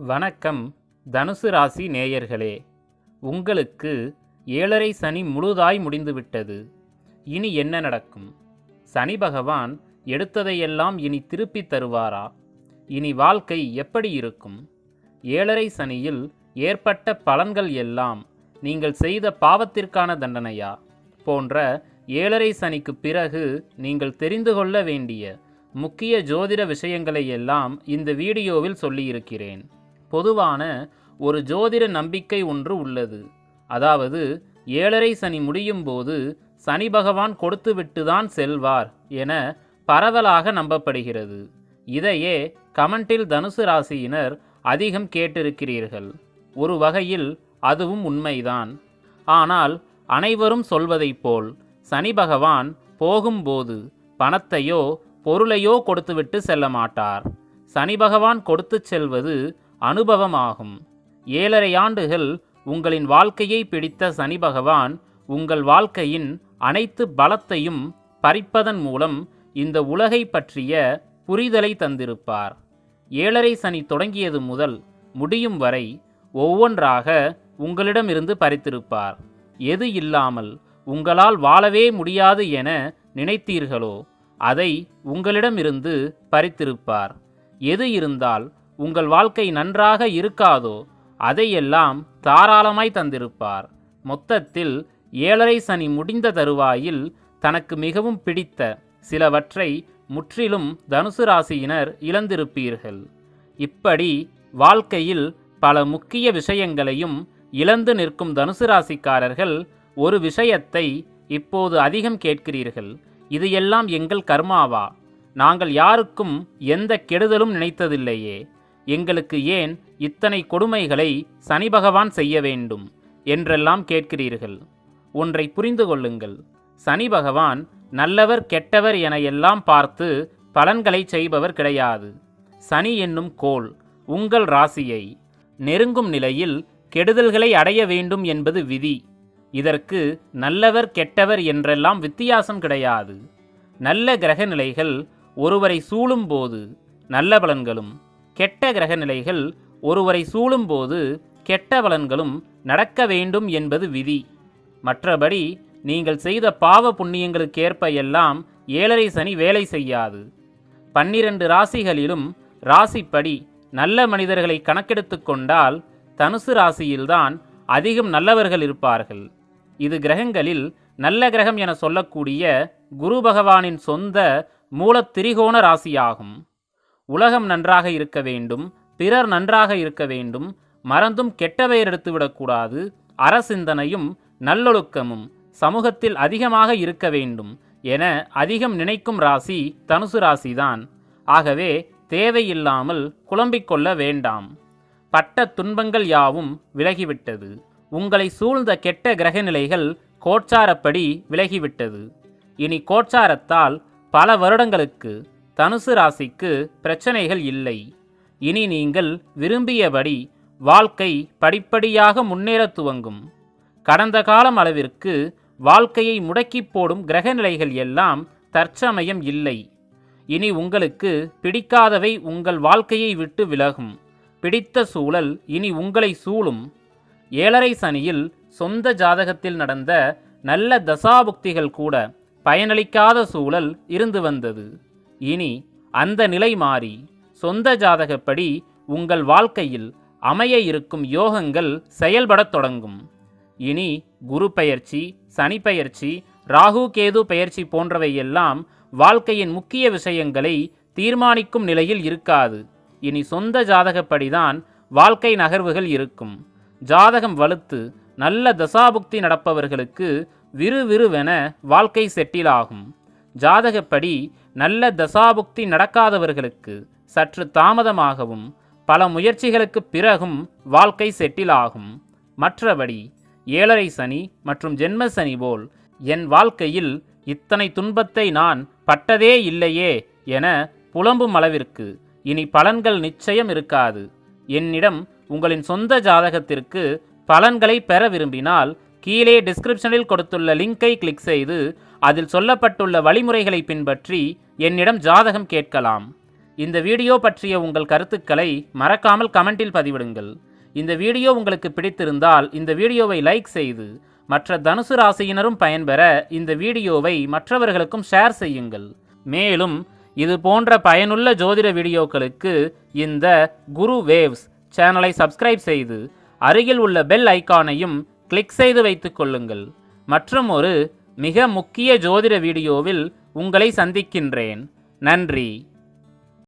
வணக்கம் தனுசு ராசி நேயர்களே. உங்களுக்கு ஏழரை சனி முழுதாய் முடிந்துவிட்டது. இனி என்ன நடக்கும்? சனி பகவான் எடுத்ததையெல்லாம் இனி திருப்பித் தருவாரா? இனி வாழ்க்கை எப்படி இருக்கும்? ஏழரை சனியில் ஏற்பட்ட பலன்கள் எல்லாம் நீங்கள் செய்த பாவத்திற்கான தண்டனையா? போன்ற ஏழரை சனிக்கு பிறகு நீங்கள் தெரிந்து கொள்ள வேண்டிய முக்கிய ஜோதிட விஷயங்களை எல்லாம் இந்த வீடியோவில் சொல்லியிருக்கிறேன். பொதுவான ஒரு ஜோதிட நம்பிக்கை ஒன்று உள்ளது. அதாவது ஏழரை சனி முடியும் போது சனி பகவான் கொடுத்துவிட்டுதான் செல்வார் என பரவலாக நம்பப்படுகிறது. இதையே கமெண்டில் தனுசு ராசியினர் அதிகம் கேட்டிருக்கிறீர்கள். ஒரு வகையில் அதுவும் உண்மைதான். ஆனால் அனைவரும் சொல்வதைப் போல் சனி பகவான் போகும்போது பணத்தையோ பொருளையோ கொடுத்துவிட்டு செல்ல மாட்டார். சனி பகவான் கொடுத்து செல்வது அனுபவமாகும். ஏழரை ஆண்டுகள் உங்களின் வாழ்க்கையை பிடித்த சனி பகவான் உங்கள் வாழ்க்கையின் அனைத்து பலத்தையும் பறிப்பதன் மூலம் இந்த உலகை பற்றிய புரிதலை தந்திருப்பார். ஏழரை சனி தொடங்கியது முதல் முடியும் வரை ஒவ்வொன்றாக உங்களிடமிருந்து பறித்திருப்பார். எது இல்லாமல் உங்களால் வாழவே முடியாது என நினைத்தீர்களோ அதை உங்களிடமிருந்து பறித்திருப்பார். எது இருந்தால் உங்கள் வாழ்க்கை நன்றாக இருக்காதோ அதையெல்லாம் தாராளமாய் தந்திருப்பார். மொத்தத்தில் ஏழரை சனி முடிந்த தருவாயில் தனக்கு மிகவும் பிடித்த சிலவற்றை முற்றிலும் தனுசு ராசியினர் இழந்திருப்பீர்கள். இப்படி வாழ்க்கையில் பல முக்கிய விஷயங்களையும் இழந்து நிற்கும் தனுசு ராசிக்காரர்கள் ஒரு விஷயத்தை இப்போது அதிகம் கேட்கிறீர்கள். இது எல்லாம் எங்கள் கர்மாவா? நாங்கள் யாருக்கும் எந்த கெடுதலும் நினைத்ததில்லையே. எங்களுக்கு ஏன் இத்தனை கொடுமைகளை சனி பகவான் செய்ய வேண்டும் என்றெல்லாம் கேட்கிறீர்கள். ஒன்றை புரிந்து கொள்ளுங்கள். சனி பகவான் நல்லவர் கெட்டவர் என எல்லாம் பார்த்து பலன்களை செய்பவர் கிடையாது. சனி என்னும் கோள் உங்கள் ராசியை நெருங்கும் நிலையில் கெடுதல்களை அடைய வேண்டும் என்பது விதி. இதற்கு நல்லவர் கெட்டவர் என்றெல்லாம் வித்தியாசம் கிடையாது. நல்ல கிரக நிலைகள் ஒருவரை சூழும்போது நல்ல பலன்களும் கெட்ட கிரக நிலைகள் ஒருவரை சூழும்போது கெட்ட பலன்களும் நடக்க வேண்டும் என்பது விதி. மற்றபடி நீங்கள் செய்த பாவ புண்ணியங்களுக்கேற்ப எல்லாம் ஏழரை சனி வேலை செய்யாது. பன்னிரண்டு ராசிகளிலும் ராசிப்படி நல்ல மனிதர்களை கணக்கெடுத்து கொண்டால் தனுசு ராசியில்தான் அதிகம் நல்லவர்கள் இருப்பார்கள். இது கிரகங்களில் நல்ல கிரகம் என சொல்லக்கூடிய குரு பகவானின் சொந்த மூலத்திரிகோண ராசியாகும். உலகம் நன்றாக இருக்க வேண்டும் பிறர் நன்றாக இருக்க வேண்டும் மறந்தும் கெட்ட பெயர் எடுத்துவிடக்கூடாது அறசிந்தனையும் நல்லொழுக்கமும் சமூகத்தில் அதிகமாக இருக்க வேண்டும் என அதிகம் நினைக்கும் ராசி தனுசு ராசிதான். ஆகவே தேவையில்லாமல் குழம்பிக் கொள்ள வேண்டாம். பட்ட துன்பங்கள் யாவும் விலகிவிட்டது. உங்களை சூழ்ந்த கெட்ட கிரகநிலைகள் கோட்சாரப்படி விலகிவிட்டது. இனி கோட்சாரத்தால் பல வருடங்களுக்கு தனுசு ராசிக்கு பிரச்சனைகள் இல்லை. இனி நீங்கள் விரும்பியபடி வாழ்க்கை படிப்படியாக முன்னேற துவங்கும். கடந்த காலம் அளவிற்கு வாழ்க்கையை முடக்கி போடும் கிரகநிலைகள் எல்லாம் தற்சமயம் இல்லை. இனி உங்களுக்கு பிடிக்காதவை உங்கள் வாழ்க்கையை விட்டு விலகும். பிடித்த சூழல் இனி உங்களை சூழும். ஏழரை சனியில் சொந்த ஜாதகத்தில் நடந்த நல்ல தசாபுக்திகள் கூட பயனளிக்காத சூழல் இருந்து வந்தது. இனி அந்த நிலை மாறி சொந்த ஜாதகப்படி உங்கள் வாழ்க்கையில் அமைய இருக்கும் யோகங்கள் செயல்படத் தொடங்கும். இனி குரு பெயர்ச்சி சனி பெயர்ச்சி ராகு கேது பெயர்ச்சி போன்றவை எல்லாம் வாழ்க்கையின் முக்கிய விஷயங்களை தீர்மானிக்கும் நிலையில் இருக்காது. இனி சொந்த ஜாதகப்படிதான் வாழ்க்கை நகர்வுகள் இருக்கும். ஜாதகம் வலுத்து நல்ல தசாபுக்தி நடப்பவர்களுக்கு விறுவிறுவென வாழ்க்கை செட்டிலாகும். ஜாதகப்படி நல்ல தசாபுக்தி நடக்காதவர்களுக்கு சற்று தாமதமாகவும் பல முயற்சிகளுக்கு பிறகும் வாழ்க்கை செட்டில் ஆகும் மற்றபடி ஏழரை சனி மற்றும் ஜென்ம சனி போல் என் வாழ்க்கையில் இத்தனை துன்பத்தை நான் பட்டதே இல்லையே என புலம்பும் அளவிற்கு இனி பலன்கள் நிச்சயம் இருக்காது. என்னிடம் உங்களின் சொந்த ஜாதகத்திற்கு பலன்களை பெற விரும்பினால் கீழே டிஸ்கிரிப்ஷனில் கொடுத்துள்ள லிங்கை கிளிக் செய்து அதில் சொல்லப்பட்டுள்ள வழிமுறைகளை பின்பற்றி என்னிடம் ஜாதகம் கேட்கலாம். இந்த வீடியோ பற்றிய உங்கள் கருத்துக்களை மறக்காமல் கமெண்டில் பதிவிடுங்கள். இந்த வீடியோ உங்களுக்கு பிடித்திருந்தால் இந்த வீடியோவை லைக் செய்து மற்ற தனுசு ராசியினரும் பயன்பெற இந்த வீடியோவை மற்றவர்களுக்கும் ஷேர் செய்யுங்கள். மேலும் இது போன்ற பயனுள்ள ஜோதிட வீடியோக்களுக்கு இந்த குரு வேவ்ஸ் சேனலை சப்ஸ்கிரைப் செய்து அருகில் உள்ள பெல் ஐகானையும் கிளிக் செய்து வைத்துக் கொள்ளுங்கள். மற்றும் ஒரு மிக முக்கிய ஜோதிட வீடியோவில் உங்களை சந்திக்கின்றேன். நன்றி.